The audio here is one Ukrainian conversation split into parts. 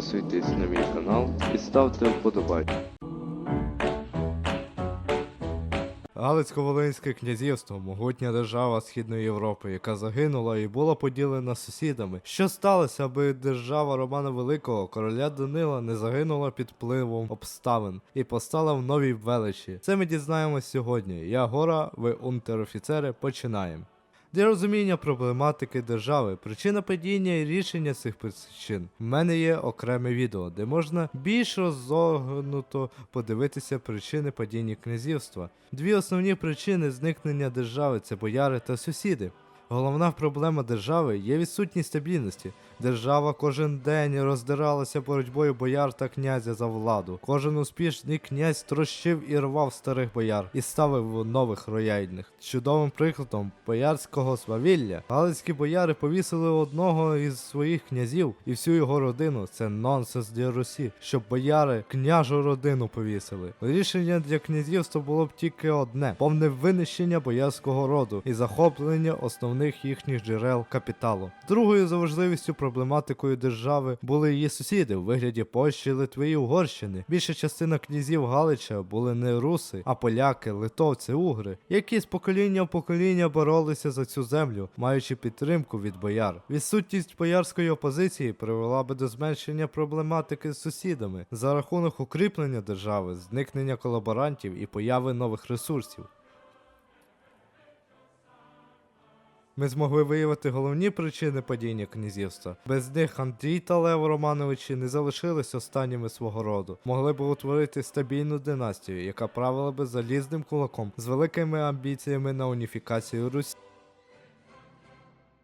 Підписуйтесь на мій канал і ставте вподобайки. Галицько-Волинське князівство могутня держава Східної Європи, яка загинула і була поділена сусідами. Що сталося, аби держава Романа Великого, короля Данила, не загинула під впливом обставин і постала в новій величі? Це ми дізнаємось сьогодні. Я Гора, ви унтер-офіцери. Починаємо. Для розуміння проблематики держави, причина падіння і рішення цих причин. В мене є окреме відео, де можна більш розогнуто подивитися причини падіння князівства. Дві основні причини зникнення держави це бояри та сусіди. Головна проблема держави є відсутність стабільності. Держава кожен день роздиралася боротьбою бояр та князя за владу. Кожен успішний князь трощив і рвав старих бояр і ставив нових рояльних. Чудовим прикладом боярського свавілля галицькі бояри повісили одного із своїх князів і всю його родину. Це нонсенс для Русі, щоб бояри княжу родину повісили. Рішення для князівства було б тільки одне: повне винищення боярського роду і захоплення основних їхніх джерел капіталу. Другою за важливістю проблематикою держави були її сусіди в вигляді Польщі, Литви і Угорщини. Більша частина князів Галича були не руси, а поляки, литовці, угри, які з покоління в покоління боролися за цю землю, маючи підтримку від бояр. Відсутність боярської опозиції привела би до зменшення проблематики з сусідами за рахунок укріплення держави, зникнення колаборантів і появи нових ресурсів. Ми змогли виявити головні причини падіння князівства. Без них Андрій та Лев Романовичі не залишились останніми свого роду. Могли б утворити стабільну династію, яка правила би залізним кулаком з великими амбіціями на уніфікацію Русі.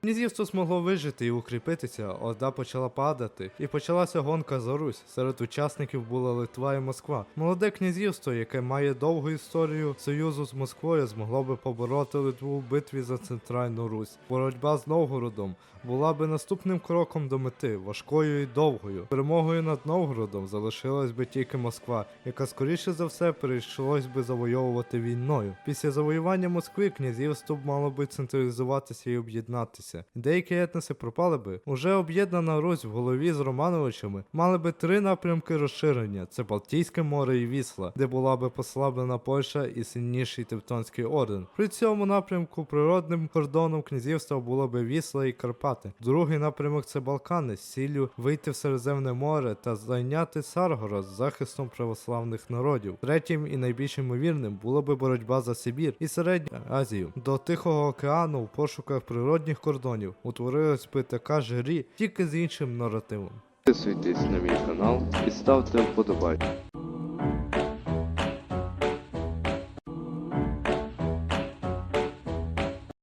Князівство змогло вижити і укріпитися, Орда почала падати, і почалася гонка за Русь. Серед учасників була Литва і Москва. Молоде князівство, яке має довгу історію союзу з Москвою, змогло би побороти Литву в битві за центральну Русь. Боротьба з Новгородом була би наступним кроком до мети, важкою і довгою. Перемогою над Новгородом залишилась би тільки Москва, яка скоріше за все прийшлось би завойовувати війною. Після завоювання Москви князівство мало би централізуватися і об'єднатися. Деякі етноси пропали би. Уже об'єднана Русь в голові з Романовичами мали би три напрямки розширення: це Балтійське море і Вісла, де була би послаблена Польща і сильніший Тевтонський орден. При цьому напрямку природним кордоном князівства було би Вісла і Карпати. Другий напрямок це Балкани з ціллю вийти в Середземне море та зайняти Саргород з захистом православних народів. Третім і найбільш ймовірним була би боротьба за Сибір і Середню Азію. До Тихого океану в пошуках природних кордонів утворилась би така ж грі, тільки з іншим наративом. Підписуйтесь на мій канал і ставте вподобайки.